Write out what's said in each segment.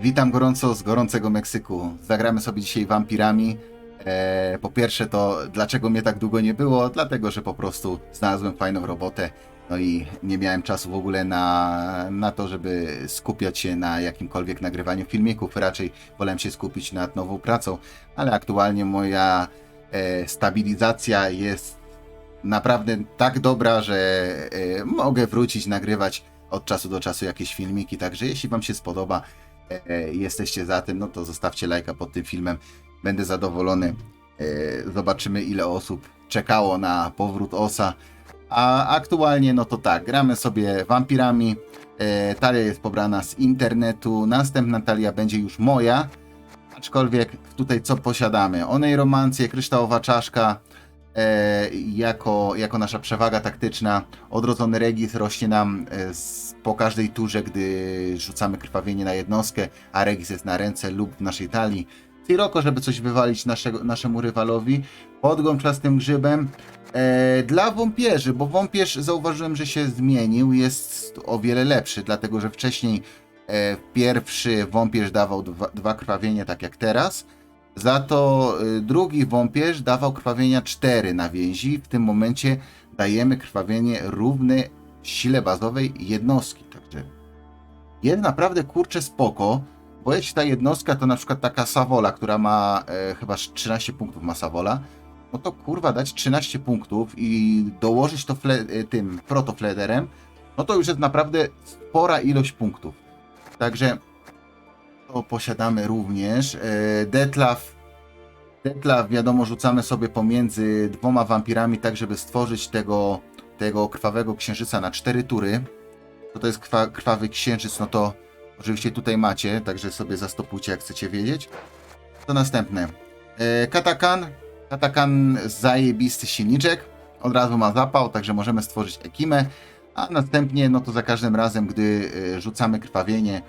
Witam gorąco z gorącego Meksyku. Zagramy sobie dzisiaj wampirami. E, po pierwsze to dlaczego mnie tak długo nie było? Dlatego, że po prostu znalazłem fajną robotę. No i nie miałem czasu w ogóle na, na to, żeby skupiać się na jakimkolwiek nagrywaniu filmików. Raczej wolałem się skupić nad nową pracą, ale aktualnie moja e, stabilizacja jest naprawdę tak dobra, że e, mogę wrócić, nagrywać od czasu do czasu jakieś filmiki. Także jeśli Wam się spodoba, jesteście za tym, no to zostawcie lajka pod tym filmem. Będę zadowolony. E, zobaczymy, ile osób czekało na powrót Osa. A aktualnie, no to tak, gramy sobie wampirami. E, talia jest pobrana z internetu. Następna talia będzie już moja. Aczkolwiek tutaj co posiadamy? Onej romancję, kryształowa czaszka. E, jako, jako nasza przewaga taktyczna. Odrodzony regis rośnie nam e, z, po każdej turze, gdy rzucamy krwawienie na jednostkę, a regis jest na ręce lub w naszej talii. Siroko, żeby coś wywalić naszego, naszemu rywalowi. Podgon czastym grzybem. E, dla wąpierzy, bo wąpierz zauważyłem, że się zmienił, jest o wiele lepszy, dlatego że wcześniej e, pierwszy wąpierz dawał dwa, dwa krwawienia, tak jak teraz. Za to y, drugi wąpierz dawał krwawienia 4 na więzi. W tym momencie dajemy krwawienie równe sile bazowej jednostki. Także jest naprawdę kurczę spoko. Bo jeśli ta jednostka to na przykład taka Savola, która ma e, chyba 13 punktów ma Savola, no to kurwa dać 13 punktów i dołożyć to e, tym protoflederem, no to już jest naprawdę spora ilość punktów. Także to posiadamy również. E, Detlaf. Detlaf, wiadomo, rzucamy sobie pomiędzy dwoma wampirami, tak żeby stworzyć tego, tego krwawego księżyca na cztery tury. To to jest krwa, krwawy księżyc, no to oczywiście tutaj macie, także sobie zastopujcie, jak chcecie wiedzieć. To następne. E, Katakan. Katakan zajebisty silniczek. Od razu ma zapał, także możemy stworzyć ekimę. A następnie, no to za każdym razem, gdy e, rzucamy krwawienie,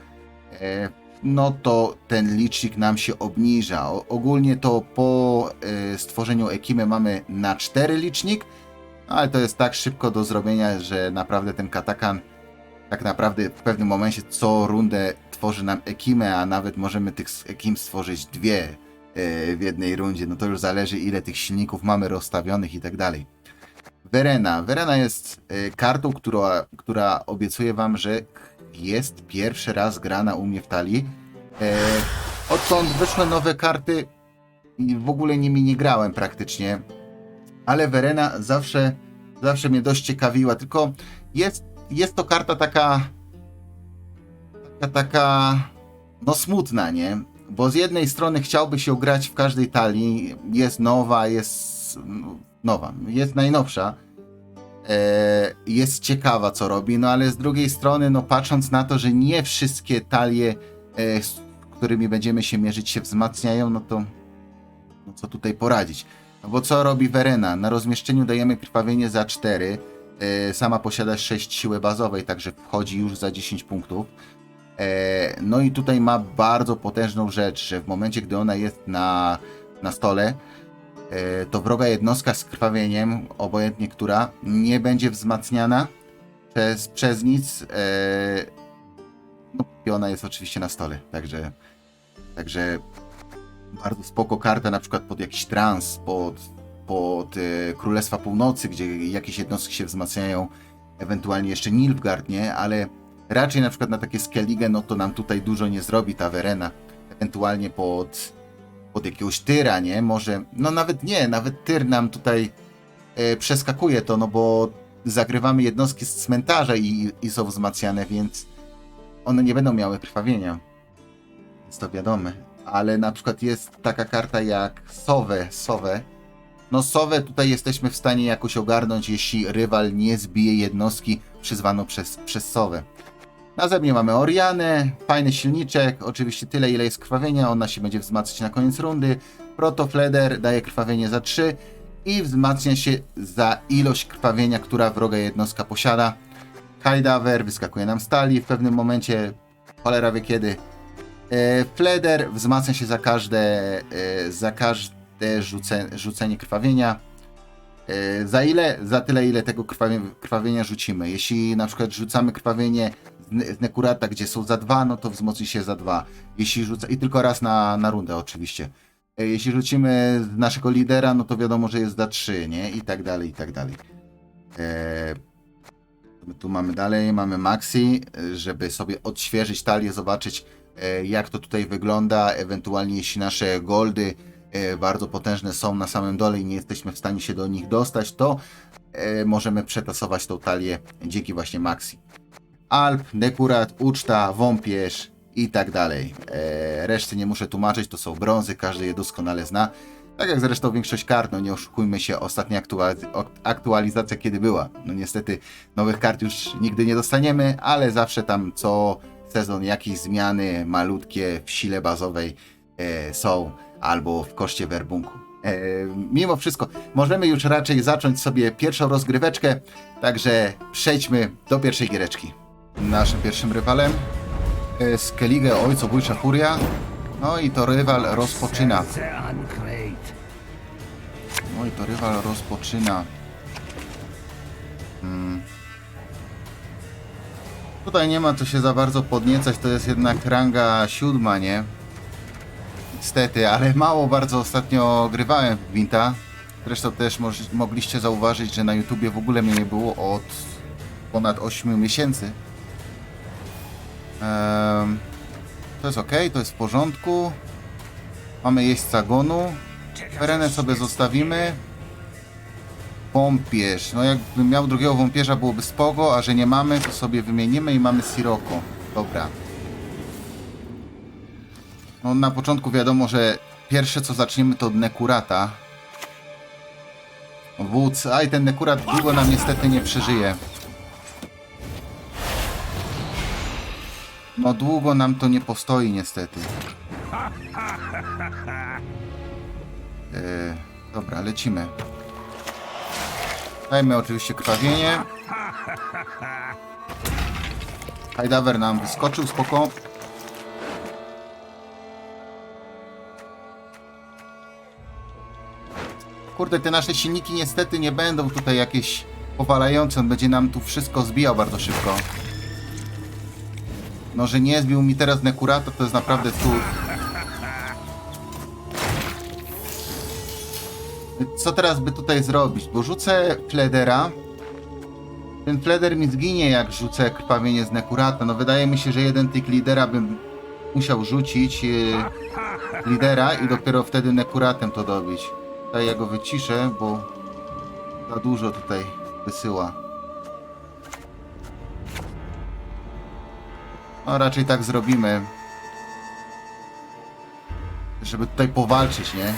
no to ten licznik nam się obniża. Ogólnie to po y, stworzeniu ekimy mamy na 4 licznik, no ale to jest tak szybko do zrobienia, że naprawdę ten katakan tak naprawdę w pewnym momencie co rundę tworzy nam ekimę, a nawet możemy tych ekim stworzyć dwie y, w jednej rundzie. No to już zależy ile tych silników mamy rozstawionych i tak dalej. Verena. Verena jest y, kartą, która, która obiecuje wam, że jest pierwszy raz grana u mnie w talii. E, odkąd wyszły nowe karty w ogóle nimi nie grałem praktycznie, ale Verena zawsze, zawsze mnie dość ciekawiła, tylko jest, jest to karta taka taka, taka no smutna, nie? Bo z jednej strony chciałby się grać w każdej talii, jest nowa, jest no, nowa, jest najnowsza, jest ciekawa, co robi, no ale z drugiej strony, no patrząc na to, że nie wszystkie talie, e, z którymi będziemy się mierzyć, się wzmacniają, no to no co tutaj poradzić? No bo co robi Verena? Na rozmieszczeniu dajemy krwawienie za 4, e, sama posiada 6 siły bazowej, także wchodzi już za 10 punktów. E, no i tutaj ma bardzo potężną rzecz, że w momencie, gdy ona jest na, na stole, e, to wroga jednostka z krwawieniem, obojętnie która, nie będzie wzmacniana przez, przez nic. E, no i ona jest oczywiście na stole, także, także bardzo spoko karta, na przykład pod jakiś trans, pod, pod e, Królestwa Północy, gdzie jakieś jednostki się wzmacniają, ewentualnie jeszcze Nilfgaard, nie? Ale raczej na przykład na takie Skellige, no to nam tutaj dużo nie zrobi ta Verena. Ewentualnie pod, pod jakiegoś Tyra, nie? Może, no nawet nie, nawet Tyr nam tutaj e, przeskakuje to, no bo zagrywamy jednostki z cmentarza i, i są wzmacniane, więc one nie będą miały krwawienia. Jest to wiadome. Ale na przykład jest taka karta jak Sowę. Sowę. No Sowę tutaj jesteśmy w stanie jakoś ogarnąć, jeśli rywal nie zbije jednostki przyzwaną przez, przez Sowę. Na zewnątrz mamy Orianę, fajny silniczek, oczywiście tyle ile jest krwawienia, ona się będzie wzmacniać na koniec rundy. Protofleder daje krwawienie za 3 i wzmacnia się za ilość krwawienia, która wroga jednostka posiada. Kajdawer wyskakuje nam z talii w pewnym momencie, cholera wie kiedy. E, Fleder wzmacnia się za każde, e, za każde rzuce, rzucenie krwawienia. E, Za ile? Za tyle, ile tego krwawie, krwawienia rzucimy. Jeśli na przykład rzucamy krwawienie Nekurata, gdzie są za dwa, no to wzmocni się za dwa. Jeśli rzuca, I tylko raz na, na rundę oczywiście. E, Jeśli rzucimy naszego lidera, no to wiadomo, że jest za trzy, nie? I tak dalej, i tak dalej. E, tu mamy dalej, mamy Maxi, e, żeby sobie odświeżyć talię, zobaczyć e, jak to tutaj wygląda, ewentualnie jeśli nasze goldy e, bardzo potężne są na samym dole i nie jesteśmy w stanie się do nich dostać, to e, możemy przetasować tą talię dzięki właśnie Maxi. Alp, Dekurat, Uczta, Wąpierz i tak dalej. E, reszty nie muszę tłumaczyć, to są brązy, każdy je doskonale zna. Tak jak zresztą większość kart, no nie oszukujmy się, ostatnia aktualizacja kiedy była. No niestety nowych kart już nigdy nie dostaniemy, ale zawsze tam co sezon jakieś zmiany malutkie w sile bazowej e, są albo w koszcie werbunku. E, mimo wszystko, możemy już raczej zacząć sobie pierwszą rozgryweczkę, także przejdźmy do pierwszej giereczki. Naszym pierwszym rywalem e, Skellige Ojcobójcza Furia. No i to rywal rozpoczyna. No i to rywal rozpoczyna. Hmm. Tutaj nie ma co się za bardzo podniecać, to jest jednak ranga siódma, nie? Niestety, ale mało bardzo ostatnio grywałem w Gwinta. Zresztą też mogliście zauważyć, że na YouTubie w ogóle mnie nie było od ponad 8 miesięcy. Em, to jest ok, to jest w porządku. Mamy jeźdźca gonu. Perenę sobie zostawimy. Wąpierz. No jakbym miał drugiego wąpierza byłoby spoko, a że nie mamy, to sobie wymienimy i mamy Siroko. Dobra. No na początku wiadomo, że pierwsze co zaczniemy to od Nekurata. Wódz, aj ten Nekurat długo nam niestety nie przeżyje. No długo nam to nie postoi niestety. E, dobra, lecimy. Dajmy oczywiście krwawienie. Highdiver nam wyskoczył, spoko. Kurde, te nasze silniki niestety nie będą tutaj jakieś powalające. On będzie nam tu wszystko zbijał bardzo szybko. No, że nie zbił mi teraz Nekurata, to jest naprawdę cud. Co teraz by tutaj zrobić? Bo rzucę Fledera. Ten Fleder mi zginie, jak rzucę krwawienie z Nekurata. No wydaje mi się, że jeden tych lidera bym musiał rzucić yy, lidera i dopiero wtedy Nekuratem to dobić. Tutaj ja go wyciszę, bo za dużo tutaj wysyła. No raczej tak zrobimy. Żeby tutaj powalczyć, nie?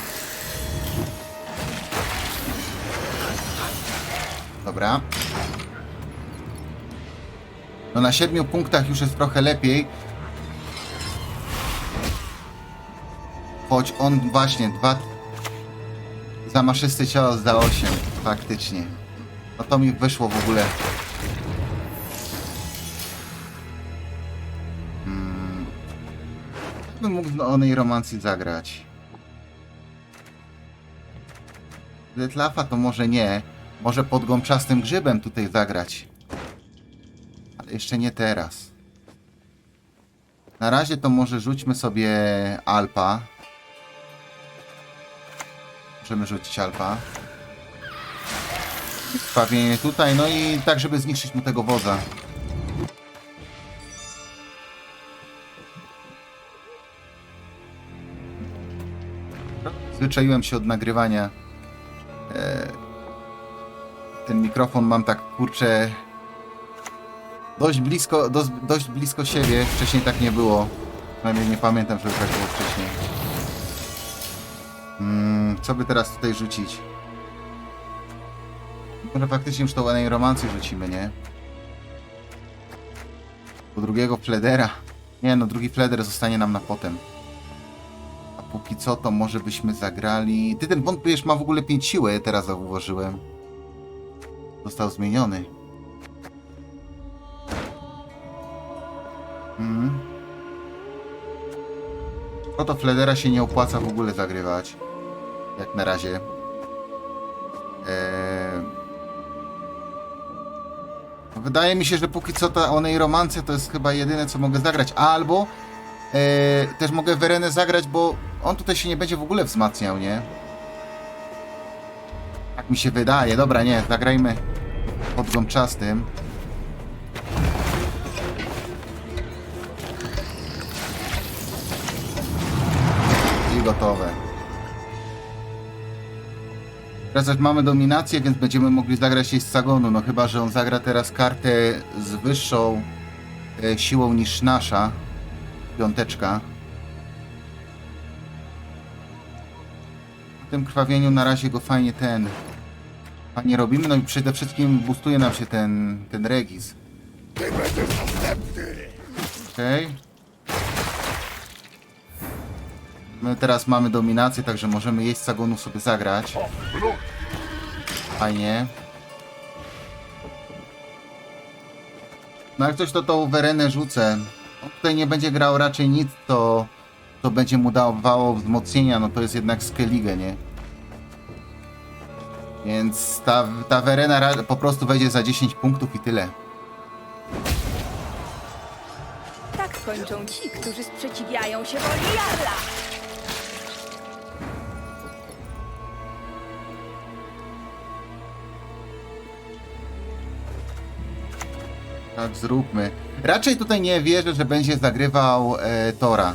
Dobra. No na siedmiu punktach już jest trochę lepiej. Choć on właśnie dwa zamaszysty cios za 8, faktycznie. No to mi wyszło w ogóle. Niej romancji zagrać. Detlafa to może nie. Może pod gąbczastym grzybem tutaj zagrać. Ale jeszcze nie teraz. Na razie to może rzućmy sobie Alpa. Możemy rzucić Alpa. Krwawienie tutaj, no i tak, żeby zniszczyć mu tego wodza. Zwyczaiłem się od nagrywania. E, ten mikrofon mam tak kurczę dość blisko, dość, dość blisko siebie. Wcześniej tak nie było. Przynajmniej nie pamiętam, żeby tak było wcześniej. Mm, co by teraz tutaj rzucić? Może faktycznie już tą Enej Romancji rzucimy, nie? Po drugiego Fledera. Nie no, drugi Fleder zostanie nam na potem. Póki co, to może byśmy zagrali... Ty, ten wątpiesz ma w ogóle 5 siły, teraz zauważyłem. Został zmieniony. Mhm. No to Fledera się nie opłaca w ogóle zagrywać. Jak na razie. Eee... wydaje mi się, że póki co ta Onej Romance to jest chyba jedyne, co mogę zagrać. Albo e, też mogę Werenę zagrać, bo on tutaj się nie będzie w ogóle wzmacniał, nie? Tak mi się wydaje. Dobra, nie, zagrajmy pod gączastym. I gotowe. Teraz mamy dominację, więc będziemy mogli zagrać jej z Sagonu. No chyba, że on zagra teraz kartę z wyższą e, siłą niż nasza. Piąteczka. Tym krwawieniu na razie go fajnie ten... Fajnie robimy, no i przede wszystkim boostuje nam się ten, ten regis. Okej. My teraz mamy dominację, także możemy jeść Sagonu sobie zagrać. Fajnie. No jak coś to tą Werenę rzucę. On tutaj nie będzie grał raczej nic, to, to będzie mu dawało wzmocnienia, no to jest jednak Skellige, nie? Więc ta, ta Verena ra- po prostu wejdzie za 10 punktów i tyle. Tak kończą ci, którzy sprzeciwiają się woli Jarla. Tak, zróbmy. Raczej tutaj nie wierzę, że będzie zagrywał e, Tora.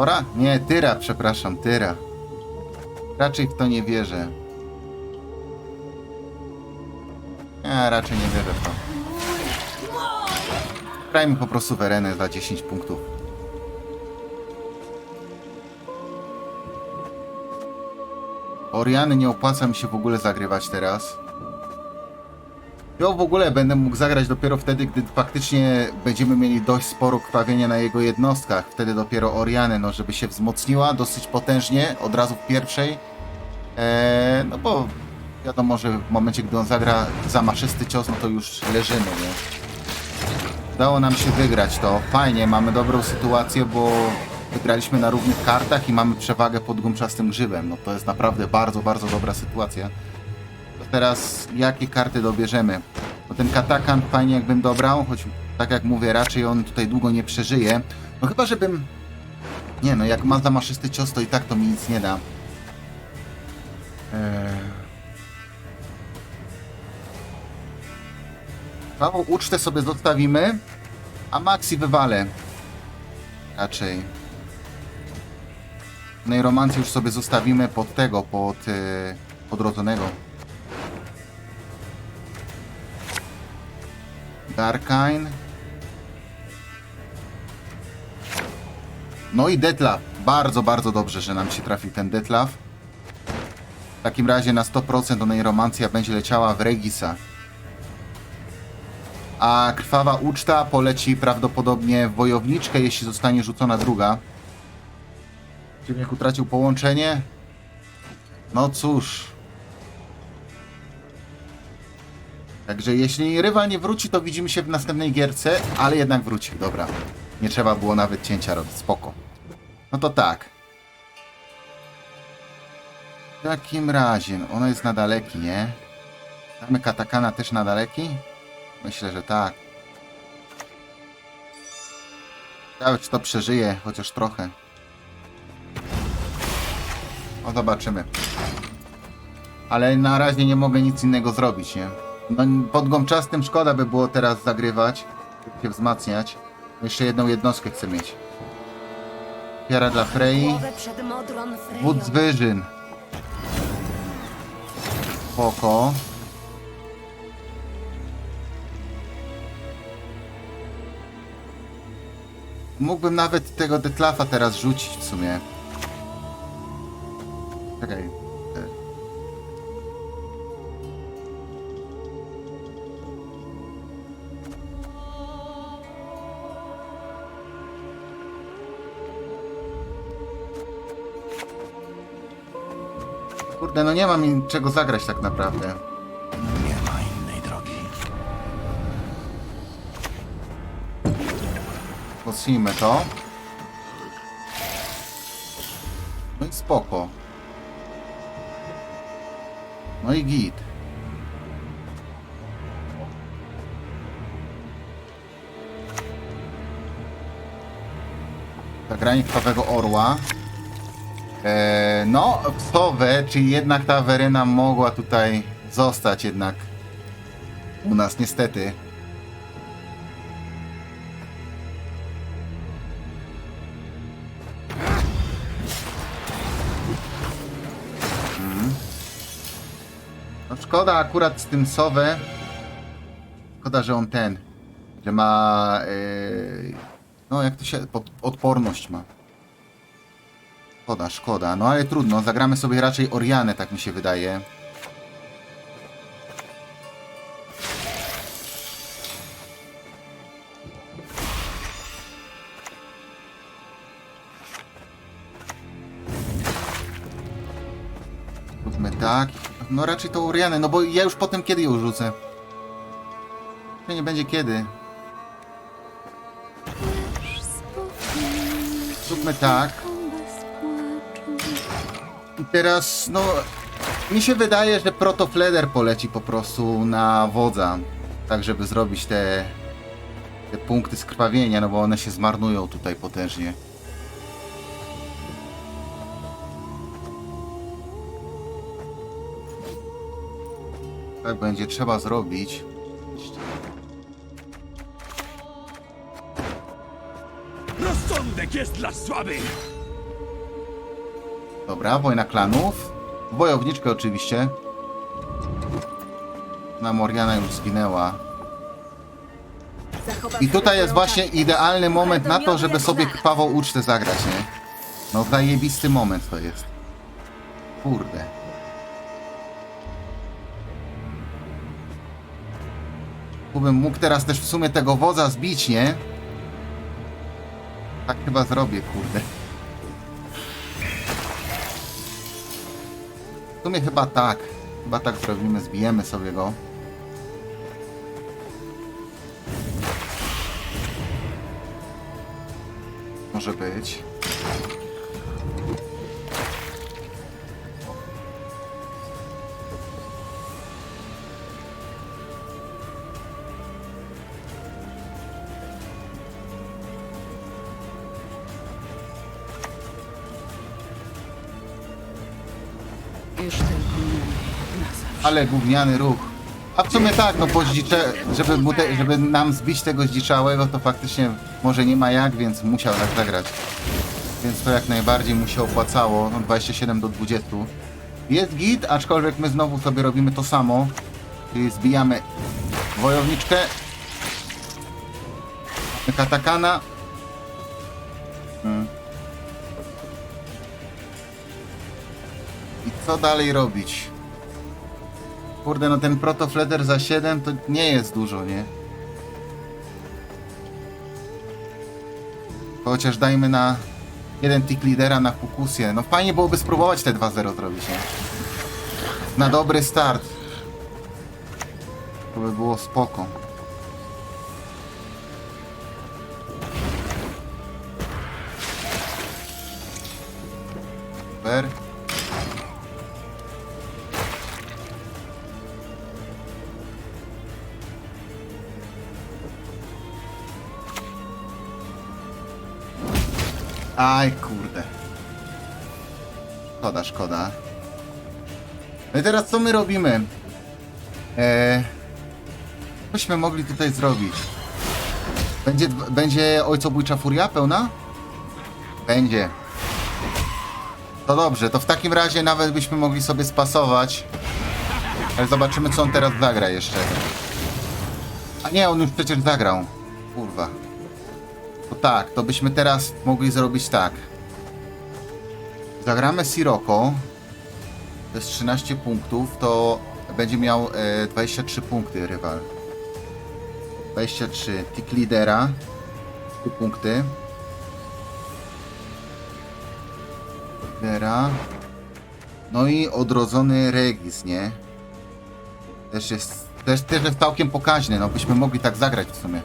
Tora? Nie, Tyra, przepraszam, Tyra. Raczej w to nie wierzę. Ja raczej nie wierzę w to. Grajmy po prostu Werenę za 10 punktów. Oriany nie opłaca mi się w ogóle zagrywać teraz. Ja w ogóle będę mógł zagrać dopiero wtedy, gdy faktycznie będziemy mieli dość sporo krwawienia na jego jednostkach. Wtedy dopiero Orianę, no żeby się wzmocniła dosyć potężnie, od razu w pierwszej. Eee, no bo wiadomo, że w momencie, gdy on zagra zamaszysty cios, no to już leżymy, nie? Udało nam się wygrać to. Fajnie, mamy dobrą sytuację, bo wygraliśmy na równych kartach i mamy przewagę pod gumczastym grzybem. No to jest naprawdę bardzo, bardzo dobra sytuacja. Teraz jakie karty dobierzemy? Bo ten katakan fajnie jakbym dobrał, choć tak jak mówię, raczej on tutaj długo nie przeżyje. No chyba, żebym... Nie no, jak ma zamaszysty cios, to i tak to mi nic nie da. Eee... Całą ucztę sobie zostawimy, a Maxi wywalę. Raczej. No i romancję już sobie zostawimy pod tego, pod yy, podrodzonego. Darkine. No i Detlaf. Bardzo, bardzo dobrze, że nam się trafił ten Detlaf. W takim razie na 100% onej romancja będzie leciała w Regisa. A krwawa uczta poleci prawdopodobnie w wojowniczkę, jeśli zostanie rzucona druga. Ciemniak utracił połączenie. No cóż. Także jeśli rywal nie wróci, to widzimy się w następnej gierce, ale jednak wrócił, dobra. Nie trzeba było nawet cięcia robić, spoko. No to tak. W takim razie, no ona jest na daleki, nie? Mamy katakana też na daleki? Myślę, że tak. Ciekawe, czy to przeżyje, chociaż trochę. No zobaczymy. Ale na razie nie mogę nic innego zrobić, nie? No, pod gączastym szkoda by było teraz zagrywać, się wzmacniać. Jeszcze jedną jednostkę chcę mieć. Piara dla modrą Freją. Wódz wyżyn. Spoko. Mógłbym nawet tego Detlafa teraz rzucić w sumie. Czekaj. E. Kurde, no nie mam im czego zagrać tak naprawdę. Nie ma innej drogi. Posijmy to. No i spoko. No i git. Zagranie krwawego orła. E, no, w Sowę, czyli jednak ta Weryna mogła tutaj zostać jednak u nas niestety. No szkoda akurat z tym Sowę. Szkoda, że on ten, że ma yy, no jak to się, pod, odporność ma. Szkoda, szkoda. No ale trudno, zagramy sobie raczej Orianę, tak mi się wydaje. Zróbmy tak. No raczej to Orianę, no bo ja już potem kiedy ją rzucę? Nie będzie kiedy. Zróbmy tak. Teraz, no, mi się wydaje, że protofleder poleci po prostu na wodza, tak żeby zrobić te, te punkty skrwawienia, no bo one się zmarnują tutaj potężnie. Tak będzie trzeba zrobić. Rozsądek jest dla słabych! Dobra, wojna klanów. Wojowniczkę oczywiście. Na Morgana już zginęła. I tutaj jest właśnie idealny moment na to, żeby sobie krwawą ucztę zagrać, nie? No zajebisty moment to jest. Kurde. Tu bym mógł teraz też w sumie tego wodza zbić, nie? Tak chyba zrobię, kurde. W sumie chyba tak. Chyba tak zrobimy, zbijemy sobie go. Może być. Już tylko na. Ale gówniany ruch. A w sumie tak, no bo zdzicze, żeby, mu te, żeby nam zbić tego zdziczałego, to faktycznie może nie ma jak, więc musiał tak zagrać. Więc to jak najbardziej mu się opłacało, no 27 do 20. Jest git, aczkolwiek my znowu sobie robimy to samo. Czyli zbijamy wojowniczkę. Katakana. Co dalej robić? Kurde, no ten protofleder za 7 to nie jest dużo, nie? Chociaż dajmy na jeden tick lidera na Fukusję. No fajnie byłoby spróbować te 2-0 zrobić, nie? Na dobry start. To by było spoko. Super. Aj, kurde. Szkoda, szkoda. No i teraz co my robimy? Eee, cośmy mogli tutaj zrobić? Będzie, będzie ojcobójcza furia pełna? Będzie. To dobrze, to w takim razie nawet byśmy mogli sobie spasować. Ale zobaczymy co on teraz zagra jeszcze. A nie, on już przecież zagrał. Kurwa. Tak, to byśmy teraz mogli zrobić tak. Zagramy Siroko. To jest 13 punktów, to będzie miał e, 23 punkty rywal. 23. Tick lidera. 3 punkty. Lidera. No i odrodzony Regis, nie? Też jest, też, też jest całkiem pokaźny, no byśmy mogli tak zagrać w sumie.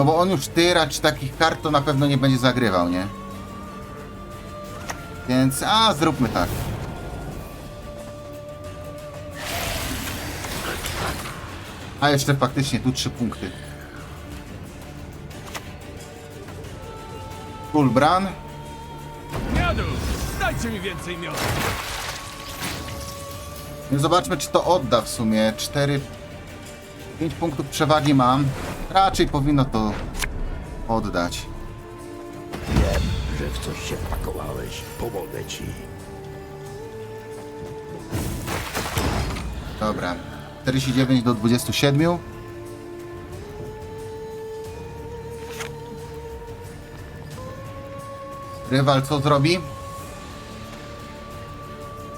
No bo on już tyra czy takich kart to na pewno nie będzie zagrywał, nie? Więc, a zróbmy tak. A jeszcze faktycznie tu trzy punkty. Kulbran. Miadu! Dajcie mi więcej miodu! Zobaczmy, czy to odda w sumie. 4... 5 punktów przewagi mam. Raczej powinno to oddać. Wiem, że w coś się pakowałeś. Pomogę ci. Dobra. 49 do 27. Rywal co zrobi?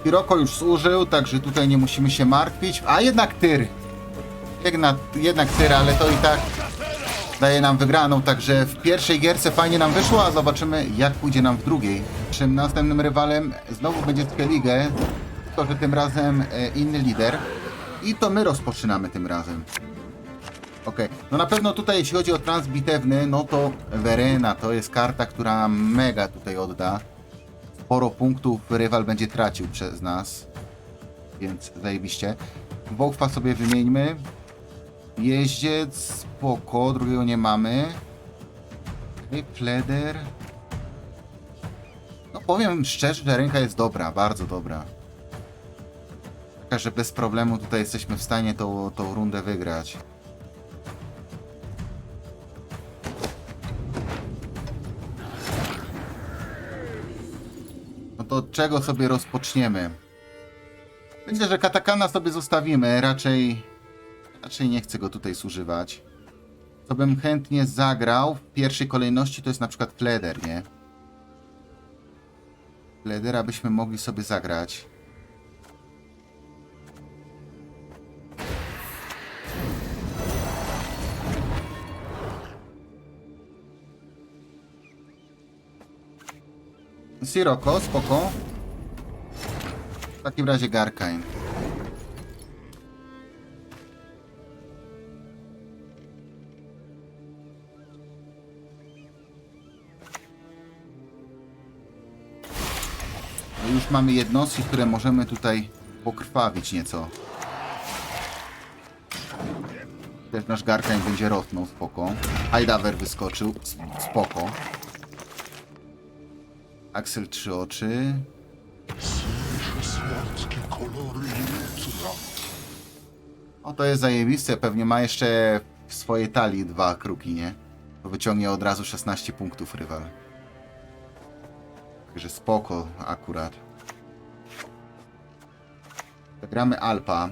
Hiroko już służył, także tutaj nie musimy się martwić. A jednak tyr. Jednak, jednak tyr, ale to i tak daje nam wygraną. Także w pierwszej gierce fajnie nam wyszło, a zobaczymy jak pójdzie nam w drugiej. Czym następnym rywalem znowu będzie Skellige, tylko że tym razem e, inny lider. I to my rozpoczynamy tym razem. Okej, no na pewno tutaj jeśli chodzi o transbitewny, no to Verena to jest karta, która mega tutaj odda. Sporo punktów rywal będzie tracił przez nas. Więc zajebiście. Wołfa sobie wymieńmy. Jeździec, spoko, drugiego nie mamy. Okej, Fleder. No powiem szczerze, że ręka jest dobra, bardzo dobra. Taka, że bez problemu tutaj jesteśmy w stanie tą, tą rundę wygrać. No to od czego sobie rozpoczniemy? Myślę, że katakana sobie zostawimy. Raczej, raczej nie chcę go tutaj zużywać. Co bym chętnie zagrał w pierwszej kolejności to jest na przykład Fleder, nie? Fledera byśmy mogli sobie zagrać. Siroko, spoko. W takim razie Garkain. Już mamy jednostki, które możemy tutaj pokrwawić nieco. Też nasz Garkain będzie rosnął, spoko. Highdaver wyskoczył, spoko. Axel trzy oczy. O, to jest zajebiste. Pewnie ma jeszcze w swojej talii dwa kruki, nie? To wyciągnie od razu 16 punktów rywal. Także spoko akurat. Gramy Alpa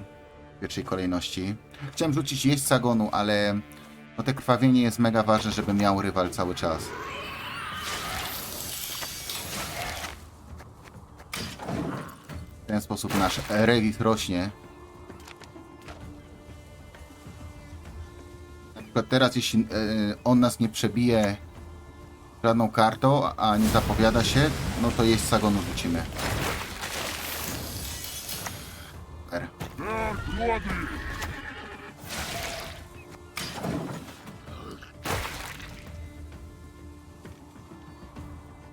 w pierwszej kolejności. Chciałem rzucić jeźdźca gonu, ale no te krwawienie jest mega ważne, żeby miał rywal cały czas. W ten sposób nasz regis rośnie. Na przykład teraz, jeśli e, on nas nie przebije żadną kartą, a nie zapowiada się, no to jest sagonu rzucimy. Super.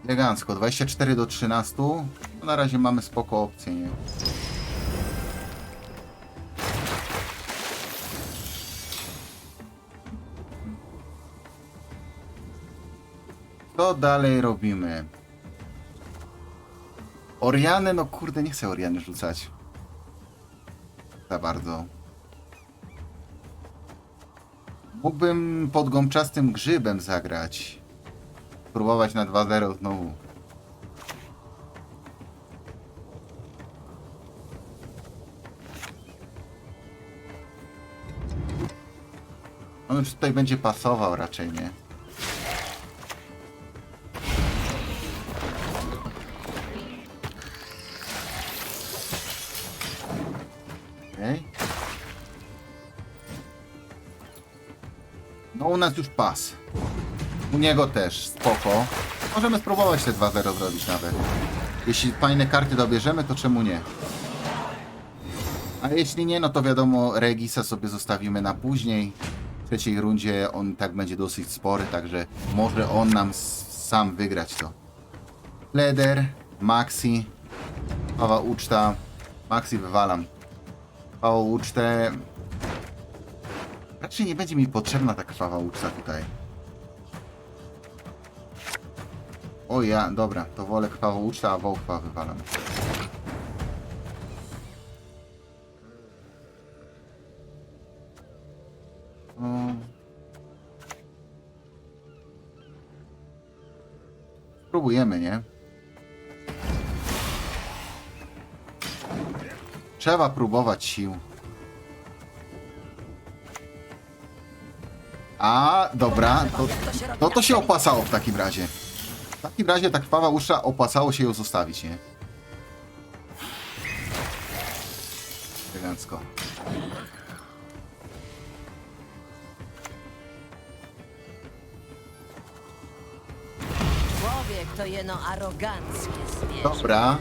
Elegancko, 24 do 13. No na razie mamy spoko opcje, nie? Co dalej robimy? Oriany, no kurde, nie chcę Oriany rzucać. Za bardzo. Mógłbym pod gąbczastym grzybem zagrać. Próbować na 2-0 znowu. On już tutaj będzie pasował raczej, nie? Już pas. U niego też, spoko. Możemy spróbować te 2-0 zrobić nawet. Jeśli fajne karty dobierzemy, to czemu nie? A jeśli nie, no to wiadomo, Regisa sobie zostawimy na później. W trzeciej rundzie on tak będzie dosyć spory, także może on nam sam wygrać to. Leder, Maxi, Pawa Uczta. Maxi wywalam. Pawą ucztę. Raczej nie będzie mi potrzebna ta krwawa uczta tutaj. O ja, dobra, to wolę krwawą ucztę, a wołchwa wywalam. Spróbujemy, nie? Trzeba próbować sił. A, dobra, to, to to się opłacało w takim razie. W takim razie ta krwawa usza opłacało się ją zostawić, nie? Elegancko. Człowiek to jeno aroganckie zwierzę. Dobra.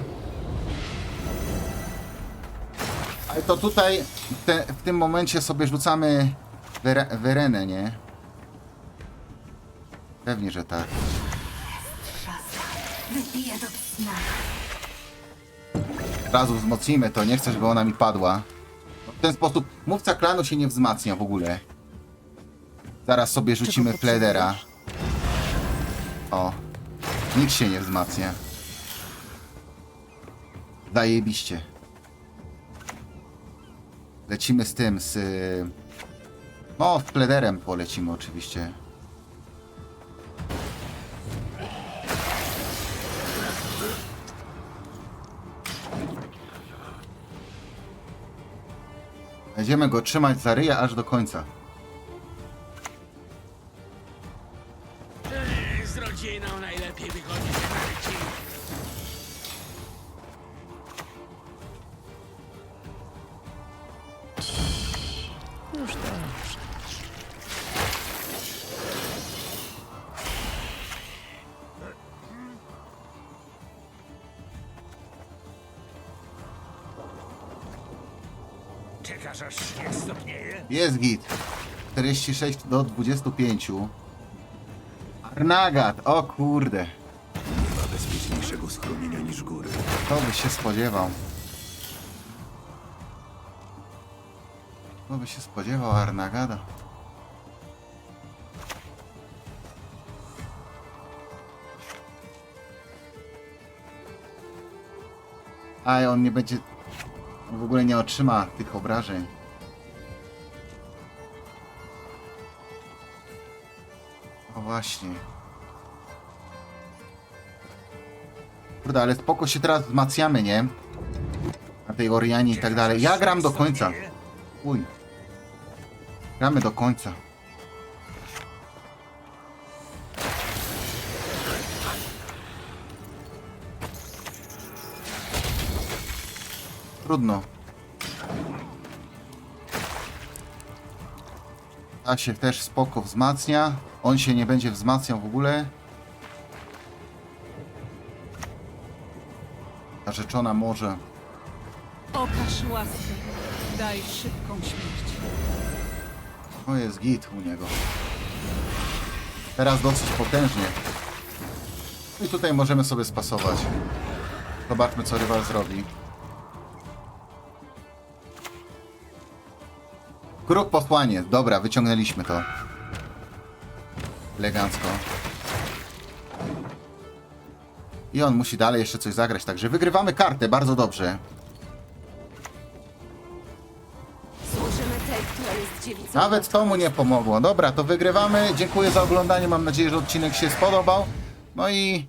Ale to tutaj w, te, w tym momencie sobie rzucamy were, werenę, nie? Pewnie, że tak. Razu wzmocnimy to, nie chcę, żeby ona mi padła. W ten sposób mówca klanu się nie wzmacnia w ogóle. Zaraz sobie rzucimy fledera. O. Nikt się nie wzmacnia. Zajebiście. Lecimy z tym, z... No, z plederem polecimy oczywiście. Będziemy go trzymać za ryja aż do końca. 46 do 25. Arnagat, o kurde. Nie ma bezpieczniejszego schronienia niż góry. Kto by się spodziewał? Kto by się spodziewał Arnagada? A on nie będzie. On w ogóle nie otrzyma tych obrażeń. Właśnie. Kurde, ale spoko się teraz wzmacniamy, nie? Na tej Orianie i tak dalej. Ja gram do końca. Uj. Gramy do końca. Trudno. Ta się też spoko wzmacnia. On się nie będzie wzmacniał w ogóle. Narzeczona może. Okaż łaskę. Daj szybką śmierć. O, jest git u niego. Teraz dosyć potężnie. No I tutaj możemy sobie spasować. Zobaczmy, co rywal zrobi. Kruk posłanie. Dobra, wyciągnęliśmy to. Elegancko. I on musi dalej jeszcze coś zagrać, także wygrywamy kartę, bardzo dobrze. Nawet to mu nie pomogło. Dobra, to wygrywamy. Dziękuję za oglądanie. Mam nadzieję, że odcinek się spodobał. No i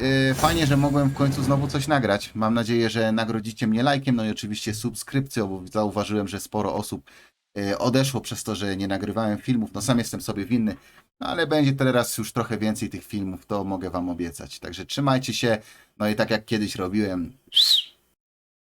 yy, fajnie, że mogłem w końcu znowu coś nagrać. Mam nadzieję, że nagrodzicie mnie lajkiem, no i oczywiście subskrypcją, bo zauważyłem, że sporo osób yy, odeszło przez to, że nie nagrywałem filmów. No sam jestem sobie winny. No ale będzie teraz już trochę więcej tych filmów, to mogę wam obiecać. Także trzymajcie się. No i tak jak kiedyś robiłem,